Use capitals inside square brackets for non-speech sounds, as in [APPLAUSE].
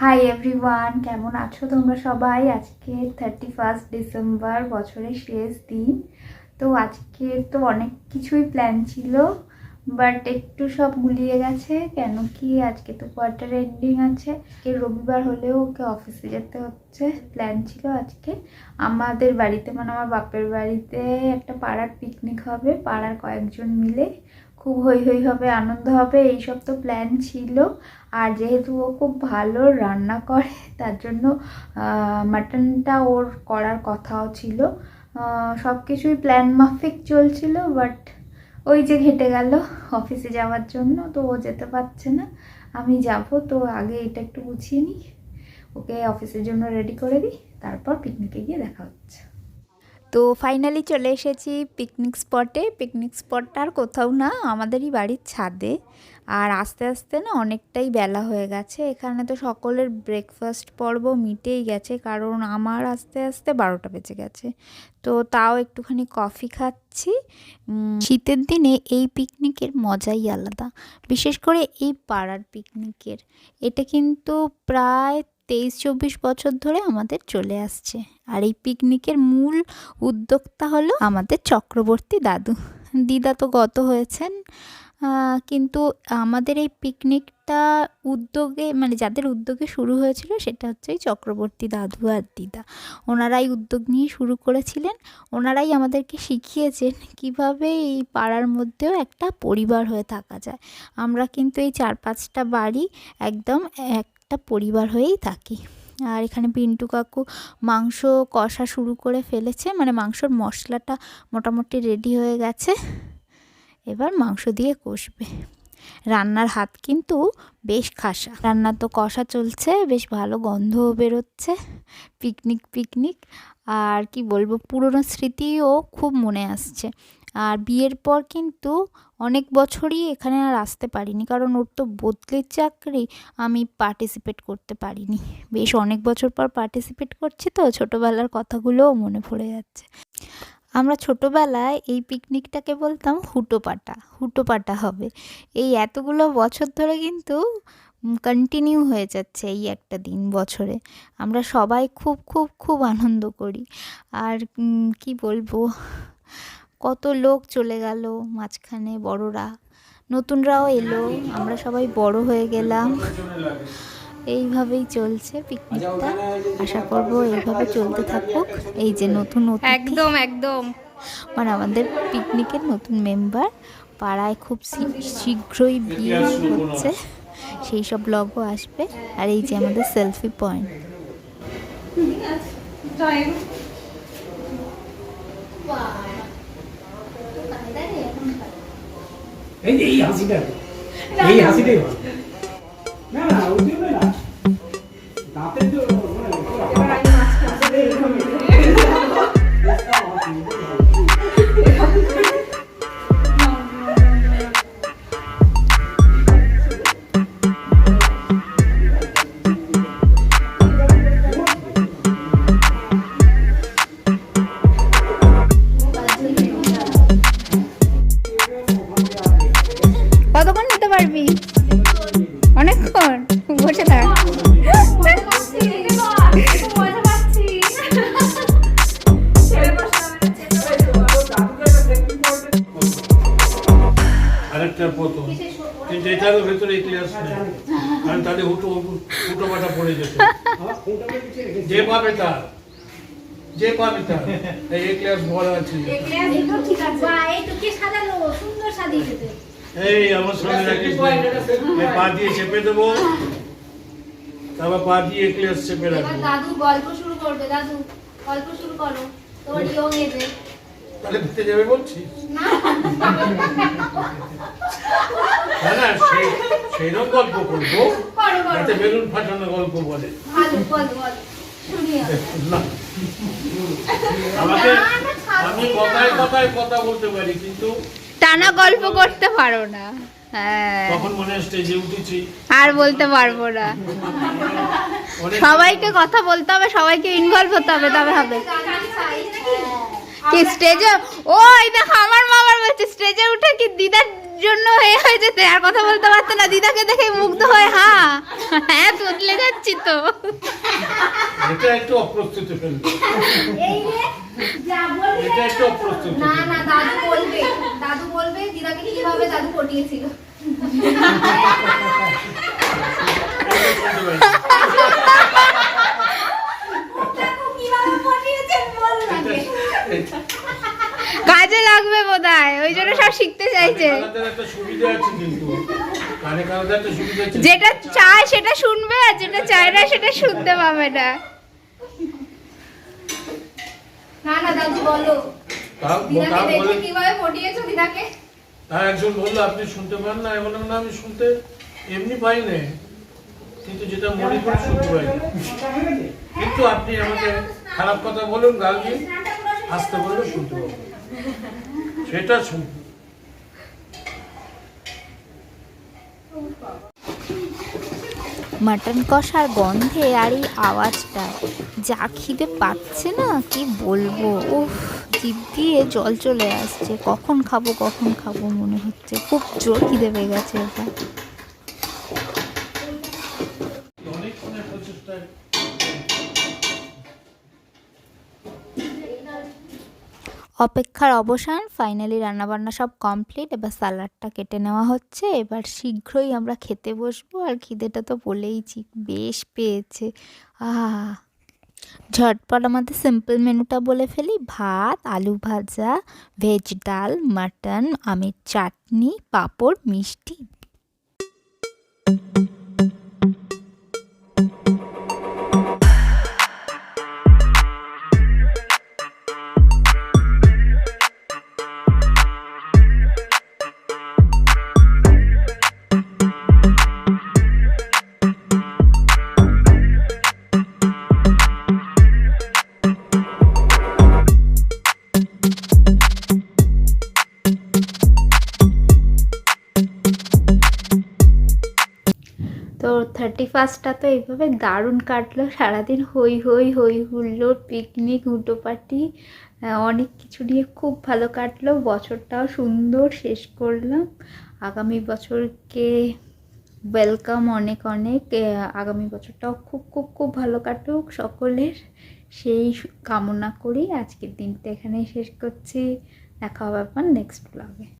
Hi everyone কেমন আছো তোমরা সবাই? আজকে থার্টি ফার্স্ট ডিসেম্বর বছরের শেষ দিন। তো আজকে তো অনেক কিছুই প্ল্যান ছিল বাট একটু সব গুলিয়ে গেছে, কেন কি আজকে তো কোয়ার্টার এন্ডিং আছে। আজকে রবিবার হলেও ওকে অফিসে যেতে হচ্ছে প্ল্যান ছিল আজকে। আমাদের বাড়িতে মানে আমার বাপের বাড়িতে একটা পাড়ার পিকনিক হবে, পাড়ার কয়েকজন মিলে। খুব হই হই হবে আনন্দ হবে, এইসব তো প্ল্যান ছিল। আর যেহেতু ও খুব ভালো রান্না করে, তার জন্য মাটনটা ওর করার কথাও ছিল। সব কিছুই প্ল্যান মাফিক চলছিল বাট ওই যে ঘেটে গেল অফিসে যাওয়ার জন্য, তো ও যেতে পারছে না। আমি যাব, তো আগে এটা একটু গুছিয়ে নিই। ওকে অফিসের জন্য রেডি করে দিই, তারপর পিকনিকে গিয়ে দেখা হচ্ছে। তো ফাইনালি চলে এসেছি পিকনিক স্পটে পিকনিক স্পটটা আর কোথাও না, আমাদেরই বাড়ির ছাদে। আর আস্তে আস্তে না অনেকটাই বেলা হয়ে গেছে। এখানে তো সকলের ব্রেকফাস্ট পর্ব মিটেই গেছে, কারণ আমার আস্তে আস্তে বারোটা বেজে গেছে। তো তাও একটুখানি কফি খাচ্ছি। শীতের দিনে এই পিকনিকের মজাই আলাদা। বিশেষ করে এই পাড়ার পিকনিকের এটা কিন্তু প্রায় তেইশ চব্বিশ বছর ধরে আমাদের চলে আসছে। আর এই পিকনিকের মূল উদ্যোক্তা হলো আমাদের চক্রবর্তী দাদু। দিদা তো গত হয়েছেন কিন্তু আমাদের এই পিকনিকটা উদ্যোগে মানে যাদের উদ্যোগে শুরু হয়েছিল সেটা হচ্ছে এই চক্রবর্তী দাদু আর দিদা। ওনারাই উদ্যোগ নিয়ে শুরু করেছিলেন। ওনারাই আমাদেরকে শিখিয়েছেন কীভাবে এই পাড়ার মধ্যেও একটা পরিবার হয়ে থাকা যায়। আমরা কিন্তু এই চার পাঁচটা বাড়ি একদম একটা পরিবার হয়েই থাকি। আর এখানে পিন্টু কাকু মাংস কষা শুরু করে ফেলেছে মানে মাংসর মশলাটা মোটামুটি রেডি হয়ে গেছে। এবার মাংস দিয়ে কষবে। রান্নার হাত কিন্তু বেশ খাসা। রান্না তো কষা চলছে, বেশ ভালো গন্ধও বেরোচ্ছে। পিকনিক পিকনিক আর কি বলব, পুরনো স্মৃতিও খুব মনে আসছে। আর বিয়ের পর কিন্তু অনেক বছরই এখানে আর আসতে পারিনি। কারণ ওর তো বদলির চাকরি আমি পার্টিসিপেট করতে পারিনি। বেশ অনেক বছর পর পার্টিসিপেট করছি তো, ছোটোবেলার কথাগুলোও মনে পড়ে যাচ্ছে। আমরা ছোটোবেলায় এই পিকনিকটাকে বলতাম হুটোপাটা হুটোপাটা হবে। এই এতগুলো বছর ধরে কিন্তু কন্টিনিউ হয়ে যাচ্ছে এই একটা দিন, বছরে। আমরা সবাই খুব খুব খুব আনন্দ করি। আর কি বলব? কত লোক চলে গেল মাঝখানে বড়রা। নতুনরাও এলো আমরা সবাই বড় হয়ে গেলাম। এইভাবেই চলছে পিকনিকটা। আশা করব এইভাবে চলতে থাকুক। এই যে নতুন একদম একদম। মানে আমাদের পিকনিকের নতুন মেম্বার। পাড়ায় খুব শীঘ্রই বিয়ে হচ্ছে। সেই সব ব্লগও আসবে। আর এই যে আমাদের সেলফি পয়েন্ট এই যে এই হাসিটা এই হাসিটাই ভালো না ভেতরে ইতিহাস কারণ তাহলে হুটো হুটো পাটা পড়ে যেত। যে পাবে তার। যে পাবে তার। এই ইতিহাস বলা আছে। এই আমার সঙ্গে রাখিস পা দিয়ে চেপে দেবো। তারপর পা দিয়ে ইতিহাস চেপে রাখব। দাদু গল্প শুরু করবে দাদু। গল্প শুরু করো। তোর ইয়ং এজে তাহলে যাবে বলছিস না না সেই সেইরকম গল্প করব। করো করো। যাতে বেলুন ফাটানো গল্প বলে। ভালো বল বল। শুনি আমি। না। আমাকে আমি কথায় কথায় কথা বলতে পারি কিন্তু টানা গল্প করতে পারো না। হ্যাঁ। আর বলতে পারব না। সবাইকে কথা বলতে হবে সবাইকে ইনভলভ হতে হবে তবে হবে। কি স্টেজে? ওই দেখো আমার মা আবার বলছে স্টেজে উঠে কি দিদার জন্য হয়ে হয়ে যেতে? আর কথা বলতে পারতো না দিদাকে দেখে মুগ্ধ হয়ে হ্যাঁ হ্যাঁ বদলে যাচ্ছি তো। একটু অপ্রস্তুত এটা একটু অপ্রস্তুত না না দাদু বলবে দাদু বলবে দিদাকে কীভাবে দাদু পটিয়েছিল [LAUGHS] কীভাবে পটিয়েছেন বলবে কাজে লাগবে বোধহয় ওই জন্য সব শিখতে চাইছে কানাডার একটা সুবিধা আছে কিন্তু কানে কানাডার একটা সুবিধা আছে যেটা চায় সেটা শুনবে আর যেটা চায় না সেটা শুনতে পাবে না। না না দাদু বলো। তাও দিদাকে তাও দেখে বলে কীভাবে পটিয়েছো দিদাকে? তার একজন বলল আপনি শুনতে পান না? আমি বললাম না আমি শুনতে এমনি পাই না। কিন্তু যেটা মনে করে শুনতে পাই। না। কিন্তু আপনি আমাকে খারাপ কথা বলুন গাল আসতে বললে শুনতে পাবো। সেটা শুন মাটন কষার গন্ধে আর এই আওয়াজটা, যা খিদে পাচ্ছে না, কি বলব? উফ, জিভ দিয়ে জল চলে আসছে। কখন খাব কখন খাব মনে হচ্ছে। খুব জোর খিদে পেয়ে গেছে এবার। অপেক্ষার অবসান, ফাইনালি রান্নাবান্না সব কমপ্লিট, এবার স্যালাডটা কেটে নেওয়া হচ্ছে, এবার শীঘ্রই আমরা খেতে বসবো, আর খিদেটা তো বলেইছি, বেশ পেয়েছে, আহা। ঝটপট আমাদের সিম্পল মেনুটা বলে ফেলি, ভাত, আলু ভাজা ভেজ ডাল মাটন আমের চাটনি, পাঁপড়, মিষ্টি তো থার্টি ফার্স্টটা তো এইভাবে দারুণ কাটলো। সারাদিন হই হই হই হুল্লোড় পিকনিক হুটোপাটি অনেক কিছু নিয়ে খুব ভালো কাটলো। বছরটাও সুন্দর শেষ করলাম। আগামী বছরকে ওয়েলকাম অনেক অনেক। আগামী বছরটাও খুব খুব খুব ভালো কাটুক সকলের। সেই কামনা করি আজকের দিনটা এখানেই শেষ করছি। দেখা হবে আপনার নেক্সট ব্লগে